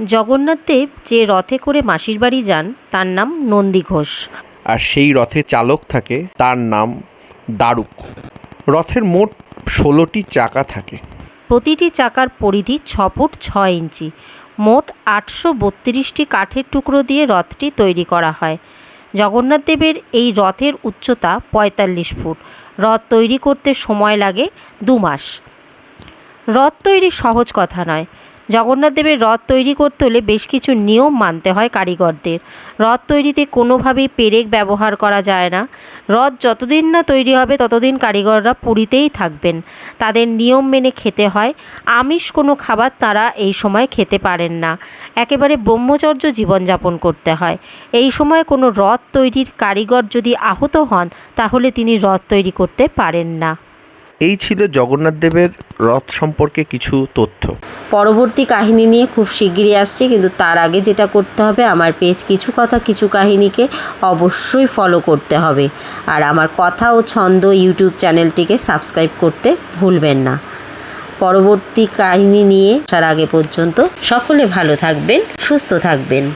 জগন্নাথ দেব যে রথে করে মাসির বাড়ি যান তার নাম নন্দী ঘোষ। আর সেই রথে চালক থাকে তার নাম দারুক রথের মোট ষোলোটি চাকা থাকে। প্রতিটি চাকার পরিধি ছ ফুট ছয় ইঞ্চি। মোট আটশো বত্রিশটি কাঠের টুকরো দিয়ে রথটি তৈরি করা হয়। জগন্নাথ দেবের এই রথের উচ্চতা পঁয়তাল্লিশ ফুট। রথ তৈরি করতে সময় লাগে দু মাস। রথ তৈরি সহজ কথা নয়। জগন্নাথ দেবের রথ তৈরি করতে হলে বেশ কিছু নিয়ম মানতে হয় কারিগরদের। রথ তৈরিতে কোনোভাবেই পেরেক ব্যবহার করা যায় না। রথ যতদিন না তৈরি হবে, ততদিন কারিগররা পুরীতেই থাকবেন। তাদের নিয়ম মেনে খেতে হয়। আমিষ কোনো খাবার তারা এই সময় খেতে পারেন না। একেবারে ব্রহ্মচর্য জীবনযাপন করতে হয়। এই সময় কোনো রথ তৈরির কারিগর যদি আহত হন, তাহলে তিনি রথ তৈরি করতে পারেন না। এই ছিল জগন্নাথ দেবের রথ সম্পর্কে কিছু তথ্য। পরবর্তী কাহিনী নিয়ে খুব শিগগিরই আসছি, কিন্তু তার আগে যেটা করতে হবে, আমার পেজ কিছু কথা, কিছু কাহিনীকে অবশ্যই ফলো করতে হবে। আর আমার কথা ও ছন্দ ইউটিউব চ্যানেলটিকে সাবস্ক্রাইব করতে ভুলবেন না। পরবর্তী কাহিনী নিয়ে আসার আগে পর্যন্ত সকলে ভালো থাকবেন, সুস্থ থাকবেন।